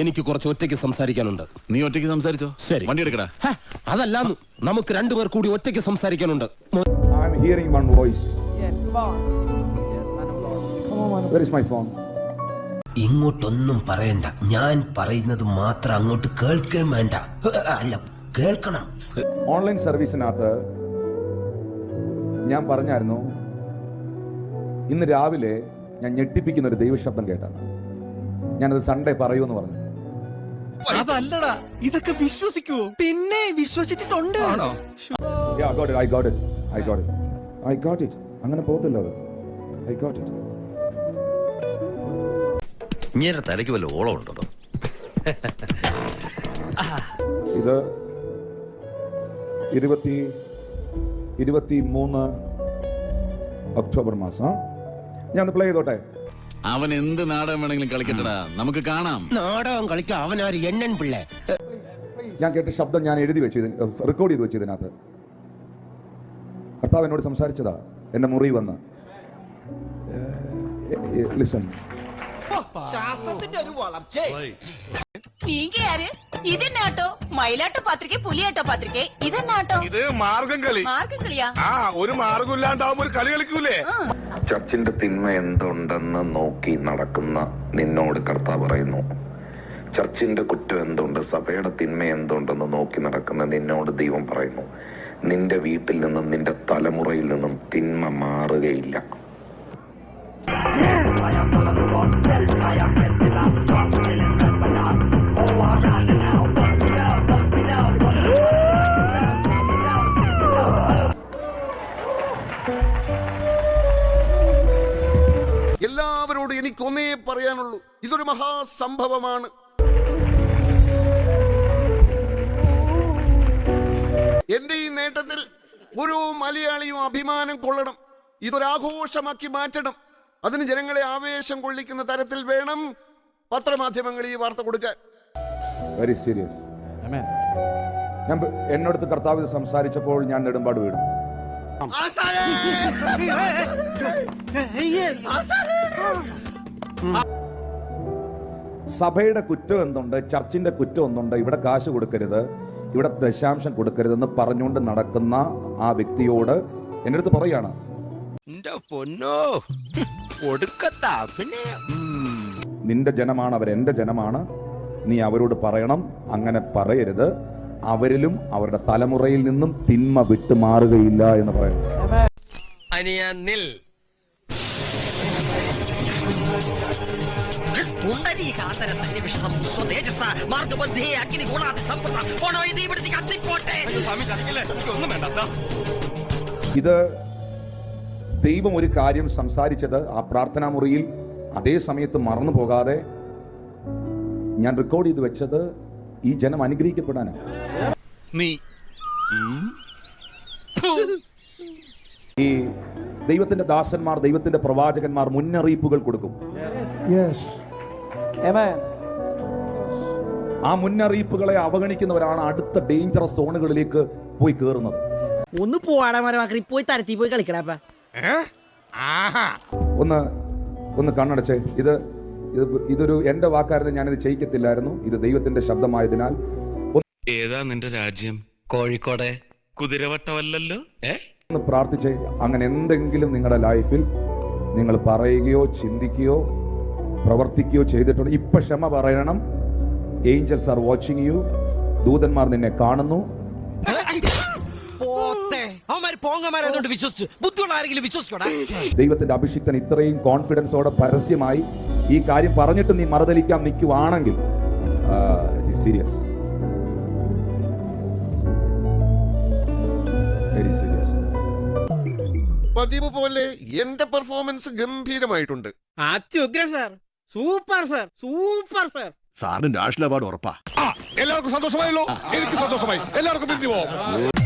എനിക്ക് കുറച്ച് ഒറ്റയ്ക്ക് സംസാരിക്കാനുണ്ട്. നീ ഒറ്റയ്ക്ക് സംസാരിച്ചോ? ശരി. വണ്ടി എടുക്കടാ. അതല്ല നമുക്ക് രണ്ടുപേർ കൂടി ഒറ്റയ്ക്ക് സംസാരിക്കാനുണ്ട്. I'm hearing one voice. Yes, boss. Yes, man of God. Where is my phone? ഇങ്ങോട്ടൊന്നും പറയണ്ട. ഞാൻ പറയുന്നത് മാത്രം അങ്ങോട്ട് കേൾക്കാൻ വേണ്ട. അല്ല കേൾക്കണം. ഓൺലൈൻ സർവീസിനകത്ത് ഞാൻ പറഞ്ഞായിരുന്നു ഇന്ന് രാവിലെ ഞാൻ ഞെട്ടിപ്പിക്കുന്ന ഒരു ദൈവശബ്ദം കേട്ടത്. ഞാനത് സൺഡേ പറയൂ എന്ന് പറഞ്ഞു. അതല്ലടാ ഇതൊക്കെ വിശ്വസിക്കുവോ പിന്നെ വിശ്വസിച്ചിട്ടുണ്ട് Yeah, I got it. I got it. I got it. I got it. അങ്ങനെ പോകത്തില്ല അത് ഐ ഗോട്ട് ഇറ്റ് ഇങ്ങനെ തലയ്ക്ക് വല്ല ഓളം ഉണ്ടോ ഇത് ഇരുപത്തി ഇരുപത്തി മൂന്ന് ഒക്ടോബർ മാസം ഞാൻ പ്ലേ ചെയ്തോട്ടെ അവൻ എന്ത് നാടകം വേണമെങ്കിലും കളിക്കട്ടടാ. നമുക്ക് കാണാം. നാടകം കളിക്കാൻ ആര് എണ്ണൻ പിള്ള. ഞാൻ കേട്ട ശബ്ദം ഞാൻ എഴുതി വെച്ചു റെക്കോർഡ് ചെയ്ത് വെച്ചു ഇതിനകത്ത്. കർത്താവ് എന്നോട് സംസാരിച്ചതാ. എന്നെ മുറി വന്ന്. ലിസൺ ശാസ്ത്രത്തിന്റെ ഒരു ഇതെന്നാട്ടോ? മയിലാട്ട പത്രിക പുലിയാട്ട പത്രിക ഇതെന്നാട്ടോ? ഇത് മാർഗം കളി. മാർഗം കളിയാ? ആ ഒരു മാർഗം ഇല്ലാണ്ടാവുമ്പോ ഒരു കളി കളിക്കൂലേ? ചർച്ചിന്റെ തിന്മ എന്തുണ്ടെന്ന് നോക്കി നടക്കുന്ന നിന്നോട് കർത്താവ് പറയുന്നു. ചർച്ചിന്റെ കുറ്റം എന്തുണ്ട്? സഭയുടെ തിന്മ എന്തുണ്ടെന്ന് നോക്കി നടക്കുന്ന നിന്നോട് ദൈവം പറയുന്നു. നിന്റെ വീട്ടിൽ നിന്നും നിന്റെ തലമുറയിൽ നിന്നും തിന്മ മാറുകയില്ല. എല്ലാവരോടും എനിക്കൊന്നേ പറയാനുള്ളൂ. ഇതൊരു മഹാസംഭവമാണ്. എന്റെ ഈ നേട്ടത്തിൽ ഓരോ മലയാളിയും അഭിമാനം കൊള്ളണം. ഇതൊരാഘോഷമാക്കി മാറ്റണം. അതിന് ജനങ്ങളെ ആവേശം കൊള്ളിക്കുന്ന തരത്തിൽ വേണം പത്രമാധ്യമങ്ങൾ ഈ വാർത്ത കൊടുക്കാൻ. വെരി സീരിയസ് ഞാൻ എന്നോടത്ത് കർത്താവ് സംസാരിച്ചപ്പോൾ ഞാൻ നെടുമ്പാട് വീണു. സഭയുടെ കുറ്റം എന്തുണ്ട്? ചർച്ചിന്റെ കുറ്റം എന്തുണ്ട്? ഇവിടെ കാശ് കൊടുക്കരുത്. ഇവിടെ ദശാംശം കൊടുക്കരുതെന്ന് പറഞ്ഞുകൊണ്ട് നടക്കുന്ന ആ വ്യക്തിയോട് എന്റെ അടുത്ത് പറയാണ്. പൊന്നോ ഒടുക്കത്ത അഭിനയം. നിന്റെ ജനമാണ് അവർ എന്റെ ജനമാണ്. നീ അവരോട് പറയണം അങ്ങനെ പറയരുത്. അവരിലും അവരുടെ തലമുറയിൽ നിന്നും തിന്മ വിട്ടുമാറുകയില്ല എന്ന് പറയുന്നു. ഇത് ദൈവം ഒരു കാര്യം സംസാരിച്ചത് ആ പ്രാർത്ഥനാ മുറിയിൽ അതേ സമയത്ത് മറന്നു പോകാതെ ഞാൻ റെക്കോർഡ് ചെയ്ത് വെച്ചത് ഈ ജനം അനുഗ്രഹിക്കപ്പെടാനാണ്. നീ ഈ ദൈവത്തിന്റെ ദാസന്മാർ ദൈവത്തിന്റെ പ്രവാചകന്മാർ മുന്നറിയിപ്പുകൾ കൊടുക്കും. Amen. ആ മുന്നറിയിപ്പുകളെ അവഗണിക്കുന്നവരാണ് അടുത്ത ഡേഞ്ചറസ് സോണുകളിലേക്ക് പോയി കയറുന്നത് ഒന്ന് പോവാടാ മരമാക്കി പോയി തരത്തി പോയി കളിക്കടാപ്പ ഒന്ന് ഒന്ന് കണ്ണടച്ചേ. ഇത് ഇത് ഇതൊരു എന്റെ വാക്കായിരുന്നു ഞാനിത് ചെയ്യിക്കത്തില്ലായിരുന്നു. ഇത് ദൈവത്തിന്റെ ശബ്ദമായതിനാൽ ഏതാ നിന്റെ രാജ്യം? കോഴിക്കോടെ. കുതിരവട്ടമല്ലല്ലോ? ഒന്ന് പ്രാർത്ഥിച്ചേ. അങ്ങനെ എന്തെങ്കിലും നിങ്ങളുടെ ലൈഫിൽ നിങ്ങൾ പറയുകയോ ചിന്തിക്കുകയോ പ്രവർത്തിക്കുകയോ ചെയ്തിട്ടുണ്ട് ഇപ്പൊ ക്ഷമ പറയണം. Angels are watching you. ദൂതന്മാർ നിന്നെ കാണുന്നു. ദൈവത്തിന്റെ അഭിഷിക്തൻ ഇത്രയും കോൺഫിഡൻസോടെ പരസ്യമായി ഈ കാര്യം പറഞ്ഞിട്ട് നീ മറുതലിക്കാൻ നിൽക്കുവാണെങ്കിൽ സീരിയസ് വെരി സീരിയസ് പതിവ് പോലെ എന്റെ പെർഫോമൻസ് ഗംഭീരമായിട്ടുണ്ട്. അത്യുഗ്രൻ sir super sir super sir സാറിന് നാഷണൽ അവാർഡ് ഉറപ്പാ. എല്ലാവർക്കും സന്തോഷമായല്ലോ. എനിക്ക് സന്തോഷമായി. എല്ലാവർക്കും പിരിഞ്ഞു പോവാം.